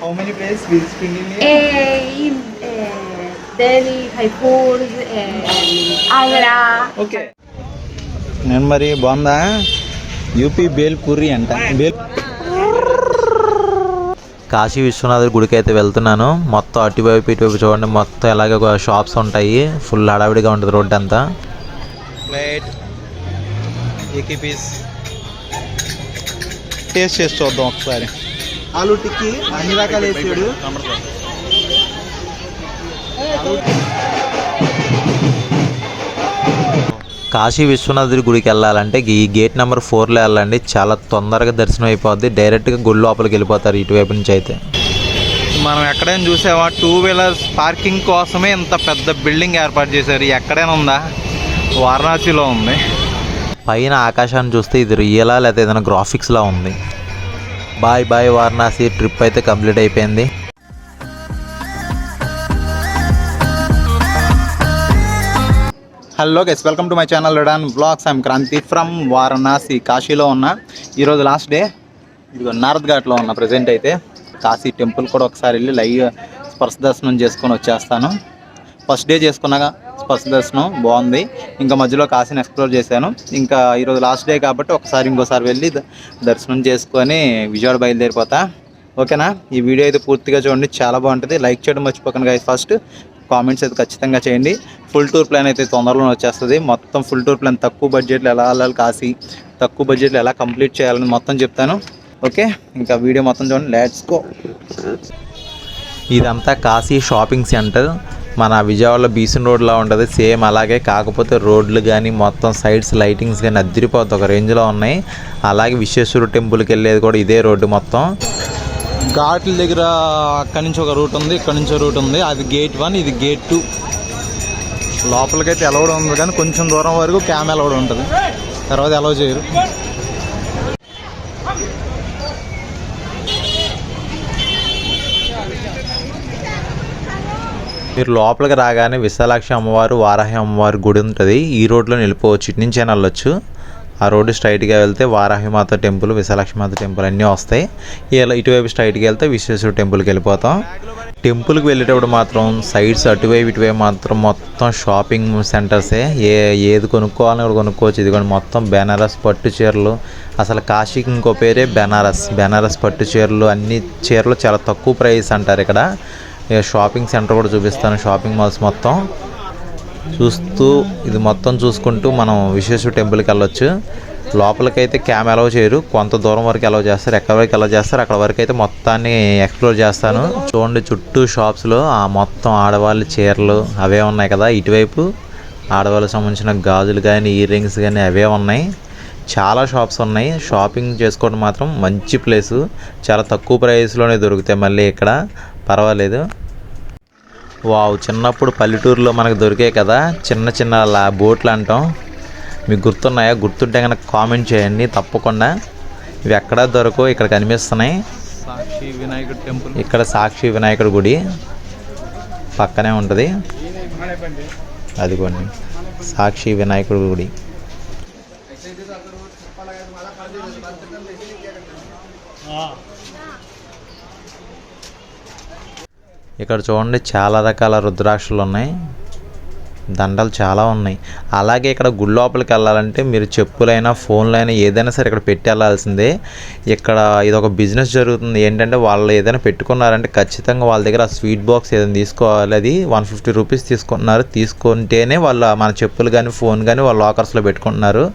How many places visited in India? Eh, in eh, Delhi, Jaipur, eh, Agra. Okay నేను మరి బాగుందా UP bhelpuri అంట. Bale Kashi విశ్వనాథుడి గుడికి అయితే వెళ్తున్నాను. మొత్తం అటువైపు ఇటువైపు చూడండి. మొత్తం ఇలాగ ఒక షాప్స్ ఉంటాయి. ఫుల్ హడావిడిగా ఉంటుంది రోడ్డు అంతా. టేస్ట్ చేసి చూద్దాం ఒకసారి. ఆలు టిక్కీ అన్ని రకాలు వేసాడు. కాశీ విశ్వనాథుడి గుడికి వెళ్ళాలంటే ఈ గేట్ నెంబర్ ఫోర్లో వెళ్ళండి. చాలా తొందరగా దర్శనం అయిపోద్ది. డైరెక్ట్గా గుడి లోపలికి వెళ్ళిపోతారు ఇటువైపు నుంచి అయితే. మనం ఎక్కడైనా చూసావా? టూ వీలర్స్ పార్కింగ్ కోసమే ఇంత పెద్ద బిల్డింగ్ ఏర్పాటు చేశారు. ఎక్కడైనా ఉందా? వారణాసిలో ఉంది. పైన ఆకాశాన్ని చూస్తే ఇది రియలా లేకపోతే ఏదైనా గ్రాఫిక్స్లా ఉంది. బాయ్ బాయ్ వారణాసి ట్రిప్ అయితే కంప్లీట్ అయిపోయింది. Hello guys welcome to my channel Redon blogs I'm Kranthi from Varanasi కాశీలో ఉన్న. ఈరోజు లాస్ట్ డే ఇదిగో నారద్ ఘాట్లో ఉన్న ప్రజెంట్ అయితే. కాశీ టెంపుల్ కూడా ఒకసారి వెళ్ళి లైవ్ స్పర్శ దర్శనం చేసుకొని వచ్చేస్తాను. ఫస్ట్ డే చేసుకున్నాక ఫస్ట్ దర్శనం బాగుంది. ఇంకా మధ్యలో కాశీని ఎక్స్ప్లోర్ చేశాను. ఇంకా ఈరోజు లాస్ట్ డే కాబట్టి ఒకసారి ఇంకోసారి వెళ్ళి దర్శనం చేసుకొని విజయవాడ బయలుదేరిపోతా. ఓకేనా? ఈ వీడియో అయితే పూర్తిగా చూడండి. చాలా బాగుంటుంది. లైక్ చేయడం మర్చిపోకండి గైస్ ఫస్ట్ కామెంట్స్ అయితే ఖచ్చితంగా చేయండి. ఫుల్ టూర్ ప్లాన్ అయితే తొందరలో వచ్చేస్తుంది. మొత్తం ఫుల్ టూర్ ప్లాన్ తక్కువ బడ్జెట్లో ఎలా వెళ్ళాలి కాశీ? తక్కువ బడ్జెట్లో ఎలా కంప్లీట్ చేయాలని మొత్తం చెప్తాను. ఓకే? ఇంకా వీడియో మొత్తం చూడండి. లెట్స్ గో ఇదంతా కాశీ షాపింగ్ సెంటర్. మన విజయవాడలో బీసన్ రోడ్లో ఉంటుంది. సేమ్ అలాగే కాకపోతే రోడ్లు కానీ మొత్తం సైడ్స్ లైటింగ్స్ కానీ అద్దరిపోతుంది ఒక రేంజ్లో ఉన్నాయి. అలాగే విశ్వేశ్వర టెంపుల్కి వెళ్ళేది కూడా ఇదే రోడ్డు మొత్తం. ఘాట్ల దగ్గర అక్కడి నుంచి ఒక రూట్ ఉంది. ఇక్కడ నుంచి ఒక రూట్ ఉంది. అది గేట్ వన్ ఇది గేట్ టూ. లోపలికైతే ఎలవడం ఉంది కానీ కొంచెం దూరం వరకు క్యామ్ ఎలవడం ఉంటుంది. తర్వాత ఎలవ చేయరు. మీరు లోపలికి రాగానే విశాలాక్షి అమ్మవారు వారాహి అమ్మవారి గుడి ఉంటుంది. ఈ రోడ్లో వెళ్ళిపోవచ్చు ఇటు నుంచి అయినా వెళ్ళొచ్చు. ఆ రోడ్డు స్ట్రైట్గా వెళ్తే వారాహి మాత టెంపుల్ విశాలక్ష్మిమాత మాత టెంపుల్ అన్నీ వస్తాయి. ఇలా ఇటువైపు స్ట్రైట్కి వెళ్తే విశ్వేశ్వర టెంపుల్కి వెళ్ళిపోతాం. టెంపుల్కి వెళ్ళేటప్పుడు మాత్రం సైడ్స్ అటువైపు ఇటువైపు మాత్రం మొత్తం షాపింగ్ సెంటర్సే. ఏ ఏది కొనుక్కోవాలని కూడా కొనుక్కోవచ్చు. ఇది కూడా మొత్తం బెనారస్ పట్టు చీరలు. అసలు కాశీకి ఇంకో పేరే బెనారస్. బెనారస్ పట్టు చీరలు అన్ని చీరలు చాలా తక్కువ ప్రైస్ అంటారు ఇక్కడ. షాపింగ్ సెంటర్ కూడా చూపిస్తాను షాపింగ్ మాల్స్ మొత్తం. చూస్తూ ఇది మొత్తం చూసుకుంటూ మనం విశ్వేశ్వర టెంపుల్కి వెళ్ళొచ్చు. లోపలికైతే క్యామ్ అలౌ చేయరు. కొంత దూరం వరకు అలౌ చేస్తారు. ఎక్కడి వరకు అలౌ చేస్తారు అక్కడ వరకు అయితే మొత్తాన్ని ఎక్స్ప్లోర్ చేస్తాను. చూడండి చుట్టూ షాప్స్లో ఆ మొత్తం ఆడవాళ్ళ చీరలు అవే ఉన్నాయి కదా ఇటువైపు. ఆడవాళ్ళకి సంబంధించిన గాజులు కానీ ఇయర్ రింగ్స్ కానీ అవే ఉన్నాయి. చాలా షాప్స్ ఉన్నాయి. షాపింగ్ చేసుకోవడం మాత్రం మంచి ప్లేసు. చాలా తక్కువ ప్రైస్లోనే దొరుకుతాయి మళ్ళీ ఇక్కడ. పర్వాలేదు. వావ్ చిన్నప్పుడు పల్లెటూరులో మనకు దొరికాయి కదా చిన్న చిన్న బోట్లు అంటాం. మీకు గుర్తున్నాయా? గుర్తుంటే కనుక కామెంట్ చేయండి తప్పకుండా. ఇవి ఎక్కడా దొరకవు ఇక్కడ కనిపిస్తున్నాయి సాక్షి వినాయకుడు టెంపుల్. ఇక్కడ సాక్షి వినాయకుడి గుడి పక్కనే ఉంటుంది. అదిగోండి. సాక్షి వినాయకుడి గుడి. ఇక్కడ చూడండి చాలా రకాల రుద్రాక్షలు ఉన్నాయి. దండలు చాలా ఉన్నాయి. అలాగే ఇక్కడ గుడి లోపలికి వెళ్ళాలంటే మీరు చెప్పులైనా ఫోన్లైనా ఏదైనా సరే ఇక్కడ పెట్టి వెళ్ళాల్సిందే. ఇక్కడ ఇది ఒక బిజినెస్ జరుగుతుంది. ఏంటంటే వాళ్ళు ఏదైనా పెట్టుకున్నారంటే ఖచ్చితంగా వాళ్ళ దగ్గర ఆ స్వీట్ బాక్స్ ఏదైనా తీసుకోవాలి. అది వన్ ఫిఫ్టీ రూపీస్ తీసుకుంటున్నారు. తీసుకుంటేనే వాళ్ళు మన చెప్పులు కానీ ఫోన్ కానీ వాళ్ళ లాకర్స్లో పెట్టుకుంటున్నారు.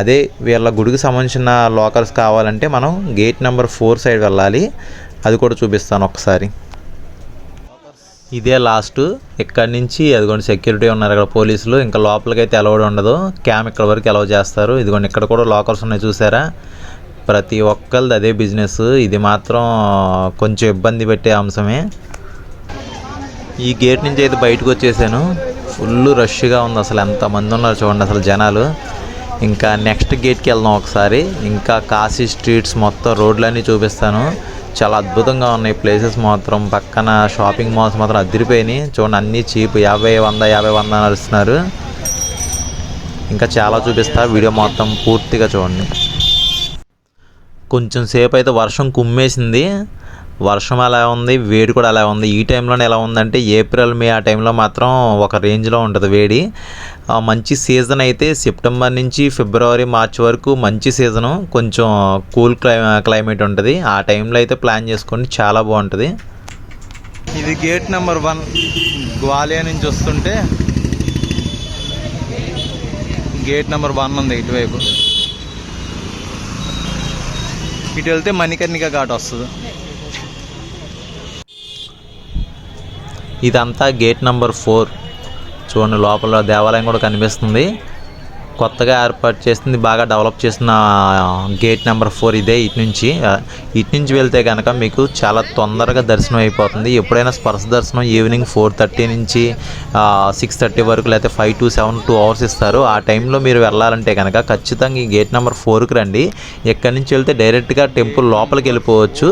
అదే వీళ్ళ గుడికి సంబంధించిన లాకర్స్ కావాలంటే మనం గేట్ నెంబర్ ఫోర్ సైడ్ వెళ్ళాలి. అది కూడా చూపిస్తాను ఒకసారి. ఇదే లాస్ట్. ఇక్కడ నుంచి అదిగోండి సెక్యూరిటీ ఉన్నారు ఇక్కడ పోలీసులు. ఇంకా లోపలికి అయితే అలౌడ్ ఉండదు. క్యామ్ ఇక్కడ వరకు అలౌ చేస్తారు. ఇదిగోండి ఇక్కడ కూడా లాకర్స్ ఉన్నాయి చూసారా? ప్రతి ఒక్కరిది అదే బిజినెస్ ఇది మాత్రం కొంచెం ఇబ్బంది పెట్టే అంశమే. ఈ గేట్ నుంచి అయితే బయటకు వచ్చేసాను. ఫుల్ రష్గా ఉంది అసలు. ఎంతమంది ఉన్నారు చూడండి అసలు జనాలు. ఇంకా నెక్స్ట్ గేట్కి వెళ్దాం ఒకసారి. ఇంకా కాశీ స్ట్రీట్స్ మొత్తం రోడ్లన్నీ చూపిస్తాను. చాలా అద్భుతంగా ఉన్నాయి ప్లేసెస్ మాత్రం. పక్కన షాపింగ్ మాల్స్ మాత్రం అదిరిపోయినాయి. చూడండి అన్నీ చీప్. యాభై వంద యాభై వంద నడుస్తున్నారు ఇంకా చాలా చూపిస్తా. వీడియో మొత్తం పూర్తిగా చూడండి. కొంచెం సేపు అయితే వర్షం కుమ్మేసింది. వర్షం అలా ఉంది వేడి కూడా అలా ఉంది ఈ టైంలోనే ఎలా ఉందంటే ఏప్రిల్ మే ఆ టైంలో మాత్రం ఒక రేంజ్లో ఉంటుంది వేడి. మంచి సీజన్ అయితే సెప్టెంబర్ నుంచి ఫిబ్రవరి మార్చ్ వరకు మంచి సీజను కొంచెం కూల్ క్లై క్లైమేట్ ఉంటుంది. ఆ టైంలో అయితే ప్లాన్ చేసుకోండి చాలా బాగుంటుంది. ఇది గేట్ నెంబర్ వన్ గ్వాలియర్ నుంచి వస్తుంటే గేట్ నెంబర్ వన్ ఉంది ఇటువైపు. ఇటు వెళ్తే మణికర్ణిక ఘాట్ వస్తుంది. ఇదంతా గేట్ నెంబర్ ఫోర్. చూడండి లోపల దేవాలయం కూడా కనిపిస్తుంది. కొత్తగా ఏర్పాటు చేసింది బాగా డెవలప్ చేసిన గేట్ నెంబర్ ఫోర్ ఇదే ఇటు నుంచి. ఇటు నుంచి వెళ్తే కనుక మీకు చాలా తొందరగా దర్శనం అయిపోతుంది. ఎప్పుడైనా స్పర్శ దర్శనం ఈవినింగ్ ఫోర్ థర్టీ నుంచి సిక్స్ థర్టీ వరకు లేకపోతే five to seven two hours ఇస్తారు. ఆ టైంలో మీరు వెళ్ళాలంటే కనుక ఖచ్చితంగా ఈ గేట్ నెంబర్ ఫోర్కి రండి. ఎక్కడి నుంచి వెళ్తే డైరెక్ట్గా టెంపుల్ లోపలికి వెళ్ళిపోవచ్చు.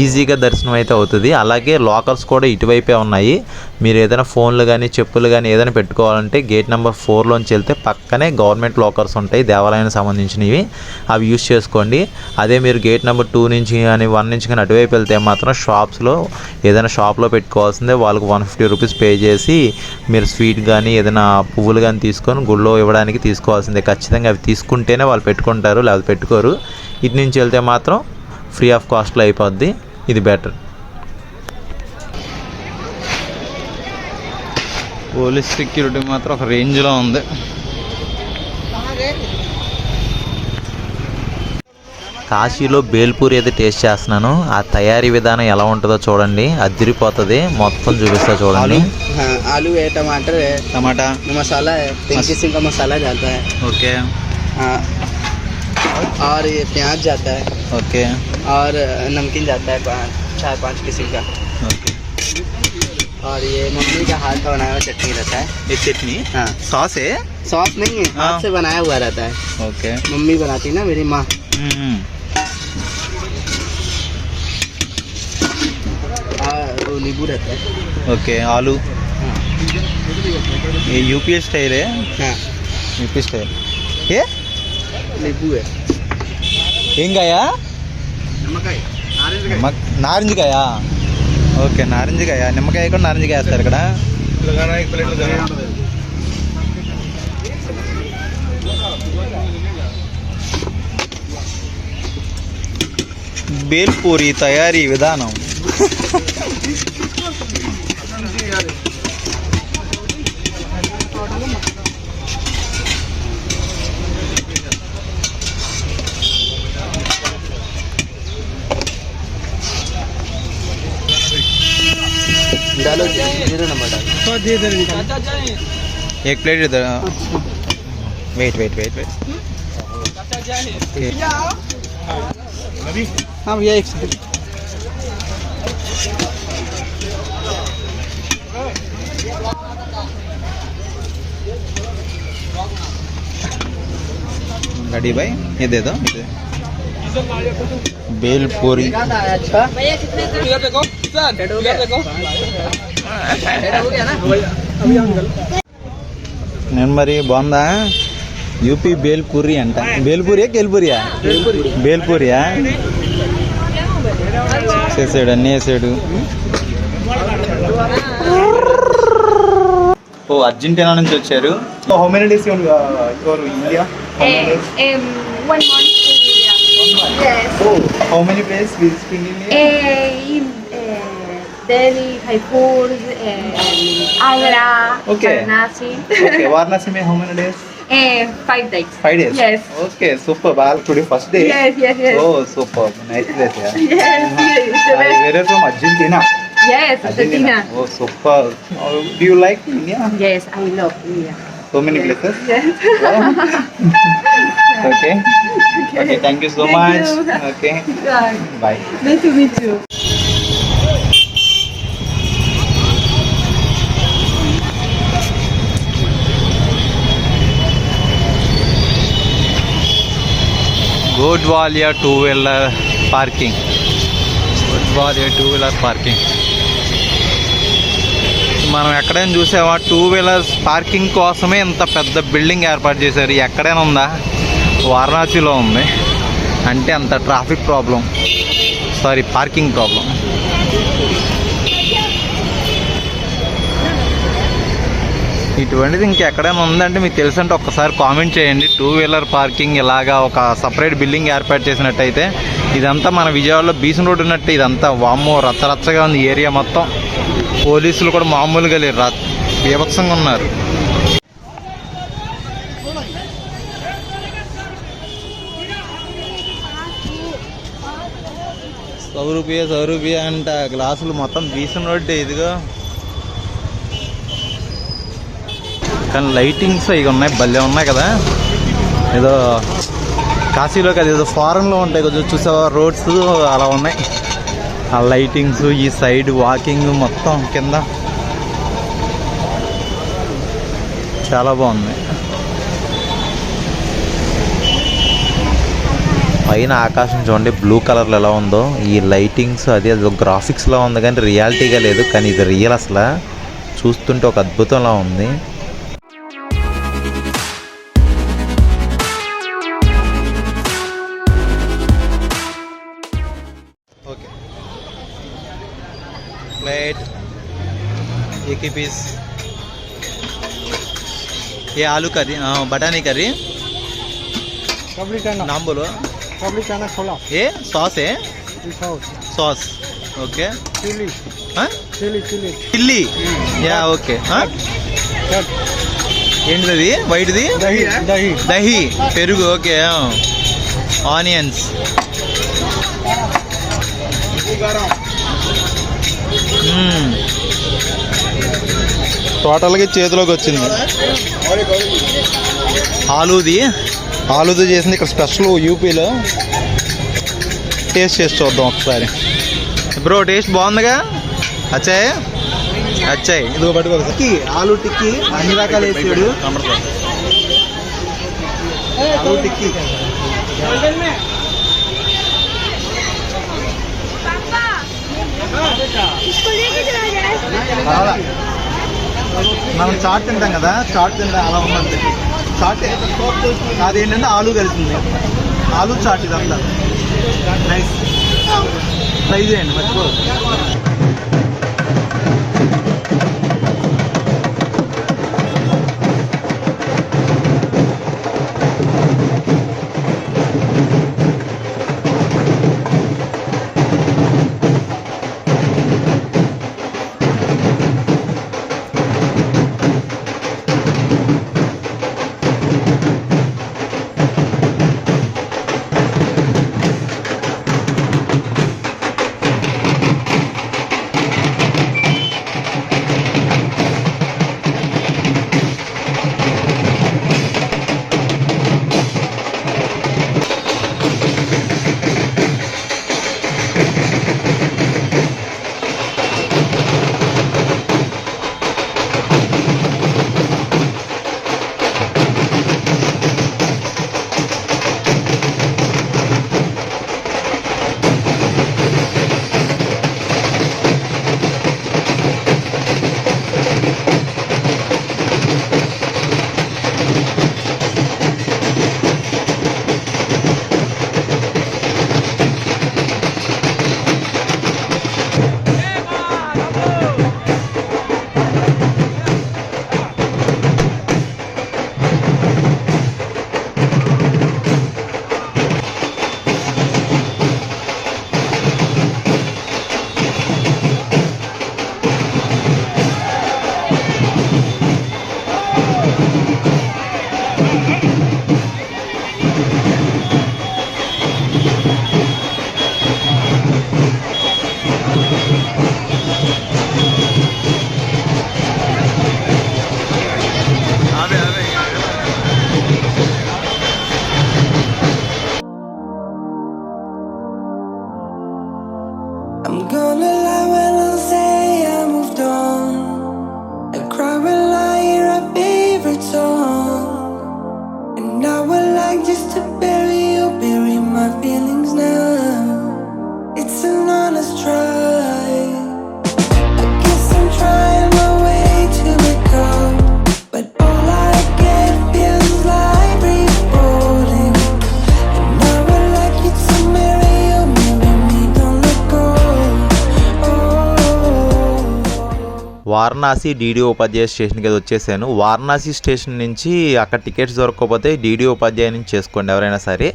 ఈజీగా దర్శనం అయితే అవుతుంది. అలాగే లాకర్స్ కూడా ఇటువైపే ఉన్నాయి. మీరు ఏదైనా ఫోన్లు కానీ చెప్పులు కానీ ఏదైనా పెట్టుకోవాలంటే గేట్ నెంబర్ ఫోర్లోంచి వెళ్తే పక్కనే గవర్నమెంట్ లాకర్స్ ఉంటాయి దేవాలయానికి సంబంధించినవి. అవి యూస్ చేసుకోండి. అదే మీరు గేట్ నెంబర్ టూ నుంచి కానీ వన్ నుంచి కానీ అటువైపు వెళ్తే మాత్రం షాప్స్లో ఏదైనా షాప్లో పెట్టుకోవాల్సిందే. వాళ్ళకి వన్ ఫిఫ్టీ రూపీస్ పే చేసి మీరు స్వీట్ కానీ ఏదైనా పువ్వులు కానీ తీసుకొని గుళ్ళో ఇవ్వడానికి తీసుకోవాల్సిందే. ఖచ్చితంగా అవి తీసుకుంటేనే వాళ్ళు పెట్టుకుంటారు లేకపోతే పెట్టుకోరు. ఇటు నుంచి వెళ్తే మాత్రం ఫ్రీ ఆఫ్ కాస్ట్లో అయిపోద్ది. ఇది బెటర్. పోలీస్ సెక్యూరిటీ మాత్రం ఒక రేంజ్లో ఉంది కాశీలో బేల్పూరి అయితే టేస్ట్ చేస్తున్నాను ఆ తయారీ విధానం ఎలా ఉంటుందో చూడండి అదిరిపోతుంది మొత్తం చూపిస్తా చూడండి हाँ आलू है टमाटर है టమాటా मसाला है तीन किस्म का मसाला जाता है ఓకే हाँ और ये प्याज जाता है ఓకే और नमकीन जाता है पाँच चार पाँच किस्म का ఓకే और ये मम्मी का हाथ का बनाया हुआ चटनी रहता है। ये चटनी? हाँ। सॉस है? सॉस नहीं है हाथ हाँ। से बनाया हुआ रहता है। ओके। मम्मी बनाती ना मेरी माँ। हम्म। नींबू रहता है। ओके आलू। हाँ। ये यूपी स्टाइल है? हाँ। UP style. ये? नींबू है। ಹೆಂಗಾಯ ನಮಕ್ ನಾರಿಂಜಕಾಯ ఓకే నారింజకాయ నిమ్మకాయ కూడా నారింజకాయ వేస్తారు ఇక్కడ. బేల్పూరి తయారీ విధానం. एक प्लेट इधर वेट वेट वेट वेट। हाँ भैया एक गाड़ी भाई ये दे दो ये बेलपूरी। अच्छा। నేను మరి బాగుందా యూపీ బేల్పూరి అంట. బేల్పూరియా కేల్పూరియా? బేల్పూరియా? చేసాడు అన్నీ వేసాడు. ఓ అర్జెంటీనా నుంచి వచ్చారు? How many days your India. How many place India Delhi, Jaipur, eh, Agra, Okay. Varanasi. Okay, Varanasi how many days? Eh, five days. Five days? Yes. Okay, super. All today first day. Yes, yes, yes. Oh, super. Nice place, yeah. Yes, yes, it's. Where are you from Argentina? Yes, Argentina. Oh, superb. Oh, uh, do you like India? Yes, I love India. So many places? Yes. Wow. okay. Okay, thank you so Thank much. you. Okay, Bye. bye. Nice to meet you. Godowlia two wheeler parking. Godowlia two wheeler parking. మనం ఎక్కడైనా చూసామా two wheelers parking కోసమే ఇంత పెద్ద building ఏర్పాటు చేశారు. ఎక్కడైనా ఉందా? వారణాసిలో ఉంది. అంటే అంత traffic problem. Sorry parking problem. ఇటువంటిది ఇంకెక్కడైనా ఉందంటే మీకు తెలుసంటే ఒక్కసారి కామెంట్ చేయండి. టూ వీలర్ పార్కింగ్ ఇలాగా ఒక సపరేట్ బిల్డింగ్ ఏర్పాటు చేసినట్టయితే ఇదంతా మన విజయవాడలో బీసన్ రోడ్ ఉన్నట్టు ఇదంతా. వామ్మో రచ్చరచ్చగా ఉంది ఏరియా మొత్తం. పోలీసులు కూడా మామూలుగా లేరు. బీభత్సంగా ఉన్నారు. సౌ రూపాయ అంట. గ్లాసులు మొత్తం బీసన్ రోడ్ ఇదిగో. కానీ లైటింగ్స్ ఇవి ఉన్నాయి భలే ఉన్నాయి కదా. ఏదో కాశీలో కదా ఏదో ఫారెన్లో ఉంటాయి కొంచెం చూసావా? రోడ్స్ అలా ఉన్నాయి. ఆ లైటింగ్స్ ఈ సైడ్ వాకింగ్ మొత్తం కింద. చాలా బాగుంది. పైన ఆకాశం చూడండి బ్లూ కలర్లో ఎలా ఉందో. ఈ లైటింగ్స్ అది అది గ్రాఫిక్స్లో ఉంది కానీ రియాలిటీగా లేదు. కానీ ఇది రియల్ అసలు. చూస్తుంటే ఒక అద్భుతంలా ఉంది. प्लेट एक ही पीस ये आलू करी हाँ बटानी करी कबली चना नाम बोलो कबली चना छोला ये सॉस है sauce sauce okay chilli chilli chilli chilli yeah okay ఏంటిది వైట్ది दही दही దహి పెరుగు ఓకే ఆనియన్స్ టోటల్గా చేతిలోకి వచ్చింది ఆలూది ఆలూది చేసింది ఇక్కడ స్పెషల్ యూపీలో టేస్ట్ చేసి చూద్దాం ఒకసారి బ్రో టేస్ట్ బాగుందిగా అచ్చాయి అచ్చాయి ఇదిగో పట్టుకో టిక్కీ ఆలూ టిక్కీ అన్ని రకాలు వేసాడు ఆలూ టిక్కీ మనం చాట్ తింటాం కదా చాట్ తింటాం అలా ఉన్నది చాట్ అదేంటంటే ఆలు కలిసింది. ఆలు చాట్ ఇదంతా. నైస్ ట్రై చేయండి మర్చిపో వారణాసి డీడీ ఉపాధ్యాయ స్టేషన్కి అయితే వచ్చేసాను. వారణాసి స్టేషన్ నుంచి అక్కడ టికెట్స్ దొరకకపోతే డీడీ ఉపాధ్యాయ నుంచి చేసుకోండి ఎవరైనా సరే.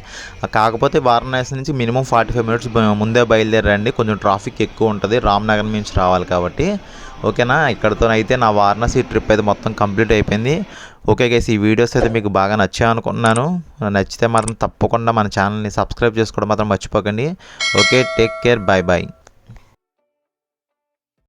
కాకపోతే వారణాసి నుంచి మినిమం ఫార్టీ ఫైవ్ మినిట్స్ ముందే బయలుదేరండి. కొంచెం ట్రాఫిక్ ఎక్కువ ఉంటుంది. రామ్నగర్ నుంచి రావాలి కాబట్టి. ఓకేనా? ఇక్కడితో అయితే నా వారణాసి ట్రిప్ అయితే మొత్తం కంప్లీట్ అయిపోయింది. ఓకే గైస్ ఈ వీడియోస్ అయితే మీకు బాగా నచ్చాయనుకుంటున్నాను నచ్చితే మాత్రం తప్పకుండా మన ఛానల్ని సబ్స్క్రైబ్ చేసుకోవడం మాత్రం మర్చిపోకండి. Okay take care. Bye bye